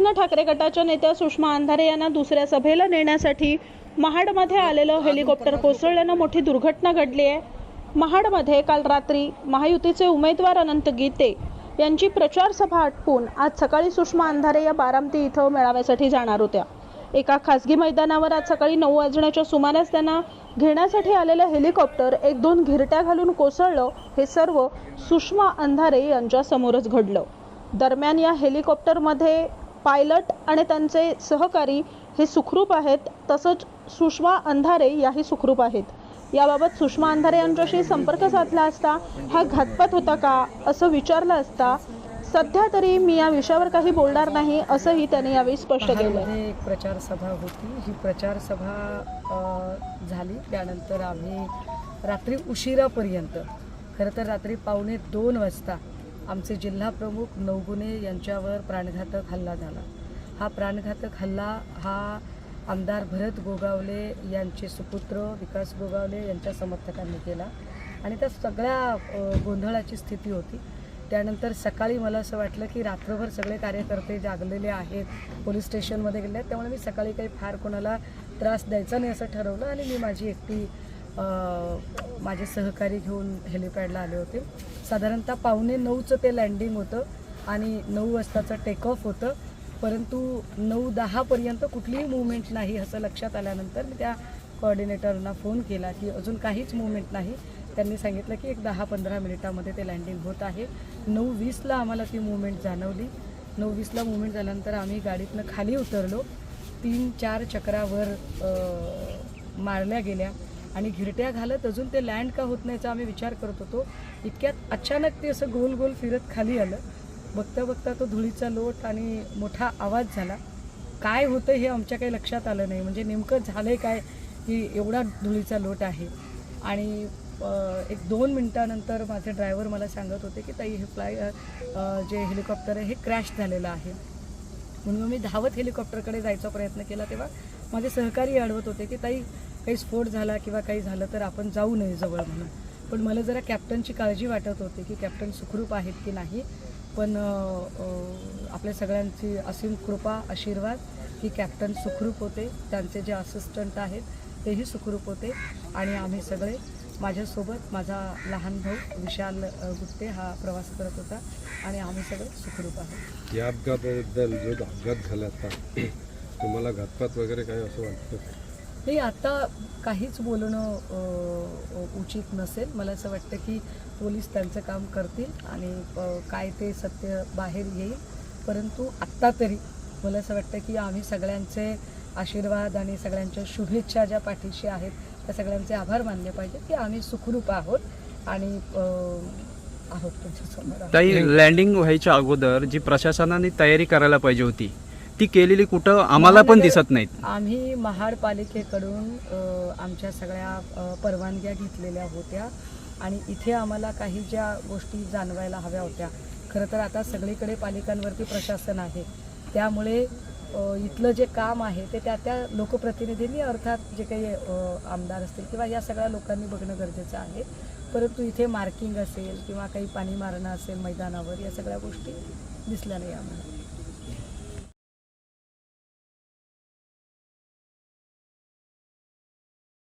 शिवसेना ठाकरे गटाच्या नेत्या सुषमा अंधारे यांना दुसऱ्या सभेला नेण्यासाठी महाडमध्ये आलेलं हेलिकॉप्टर कोसळल्यानं मोठी दुर्घटना घडली आहे. महाडमध्ये काल रात्री महायुतीचे उमेदवार अनंत गीते यांची प्रचार सभा आटपून आज सकाळी सुषमा अंधारे या बारामती इथं मेळाव्यासाठी जाणार होत्या. एका खासगी मैदानावर आज सकाळी नऊ वाजण्याच्या सुमारास त्यांना घेण्यासाठी आलेलं हेलिकॉप्टर एक दोन घिरट्या घालून कोसळलं हे सर्व सुषमा अंधारे यांच्या समोरच घडलं. दरम्यान या हेलिकॉप्टरमध्ये पायलट आणि त्यांचे सहकारी हे सुखरूप आहेत तसंच सुषमा अंधारे याही सुखरूप आहेत. याबाबत सुषमा अंधारे यांच्याशी संपर्क साधला असता हा घातपात होता का असं विचारलं असता सध्या तरी मी या विषयावर काही बोलणार नाही असंही त्यांनी यावेळी स्पष्ट केलं. एक प्रचार सभा होती. ही प्रचार सभा झाली. त्यानंतर आम्ही रात्री उशिरापर्यंत खरं तर रात्री पावणे दोन वाजता आमचे जिल्हा प्रमुख नवगुणे यांच्यावर प्राणघातक हल्ला झाला. हा प्राणघातक हल्ला हा आमदार भरत गोगावले यांचे सुपुत्र विकास गोगावले यांच्या समर्थकांनी केला. आणि त्या सगळ्या गोंधळाची स्थिती होती. त्यानंतर सकाळी मला असं वाटलं की रात्रभर सगळे कार्यकर्ते जागलेले आहेत पोलीस स्टेशनमध्ये गेले आहेत. त्यामुळे मी सकाळी काही फार कोणाला त्रास द्यायचा नाही असं ठरवलं आणि मी माझी एकटी माझे सहकारी घेऊन हेलिपॅडला आले होते. साधारणतः पावणे नऊचं ते लँडिंग होतं आणि नऊ वाजताचं टेक ऑफ होतं. परंतु नऊ दहापर्यंत कुठलीही मुवमेंट नाही असं लक्षात आल्यानंतर मी त्या कोऑर्डिनेटरना फोन केला की अजून काहीच मुवमेंट नाही. त्यांनी सांगितलं की एक दहा पंधरा मिनिटामध्ये ते लँडिंग होत आहे. नऊ वीसला आम्हाला ती मुवमेंट जाणवली. नऊ वीसला मुवमेंट झाल्यानंतर आम्ही गाडीतनं खाली उतरलो. तीन चार चक्रावर मारल्या गेल्या. आणि घिरट्या घालत अजून ते लँड का होत नाहीचा आम्ही विचार करत होतो. इतक्यात अचानक ते असं गोल गोल फिरत खाली आलं. बघता बघता तो धुळीचा लोट आणि मोठा आवाज झाला. काय होतं हे आमच्या काही लक्षात आलं नाही. म्हणजे नेमकं झालं काय की एवढा धुळीचा लोट आहे. आणि एक दोन मिनटानंतर माझे ड्रायव्हर मला सांगत होते की ताई हे फ्लाय जे हेलिकॉप्टर आहे हे क्रॅश झालेलं आहे. म्हणून मी धावत हेलिकॉप्टरकडे जायचा प्रयत्न केला तेव्हा माझे सहकारी अडवत होते की ताई काही स्फोट झाला किंवा काही झालं तर आपण जाऊ नये जवळ म्हणून. पण मला जरा कॅप्टनची काळजी वाटत होती की कॅप्टन सुखरूप आहेत की नाही. पण आपल्या सगळ्यांची असीम कृपा आशीर्वाद की कॅप्टन सुखरूप होते. त्यांचे जे असिस्टंट आहेत तेही सुखरूप होते. आणि आम्ही सगळे माझ्यासोबत माझा लहान भाऊ विशाल गुप्ते हा प्रवास करत होता. आणि आम्ही सगळे सुखरूप आहोत. या अपघाताबद्दल जो अपघात झाला आता तुम्हाला घातपात वगैरे काय असं वाटतं? नाही आता काहीच बोलणं उचित नसेल. मला असं वाटतं की पोलीस त्यांचं काम करतील आणि काय ते सत्य बाहेर येईल. परंतु आत्ता तरी मला असं वाटतं की आम्ही सगळ्यांचे आशीर्वाद आणि सगळ्यांच्या शुभेच्छा ज्या पाठीशी आहेत त्या सगळ्यांचे आभार मानले पाहिजे की आम्ही सुखरूप आहोत आणि आहोत तुमच्यासमोर. ताई लँडिंग व्हायच्या अगोदर जी प्रशासनाने तयारी करायला पाहिजे होती ती केलेली कुठं आम्हाला पण दिसत नाहीत. आम्ही महापालिकेकडून आमच्या सगळ्या परवानग्या घेतलेल्या होत्या आणि इथे आम्हाला काही ज्या गोष्टी जाणवायला हव्या होत्या. खरं तर आता सगळीकडे पालिकांवरती प्रशासन आहे. त्यामुळे इथलं जे काम आहे ते त्या त्या लोकप्रतिनिधींनी अर्थात जे काही आमदार असतील किंवा या सगळ्या लोकांनी बघणं गरजेचं आहे. परंतु इथे मार्किंग असेल किंवा काही पाणी मारणं असेल मैदानावर या सगळ्या गोष्टी दिसल्या नाही आम्हाला.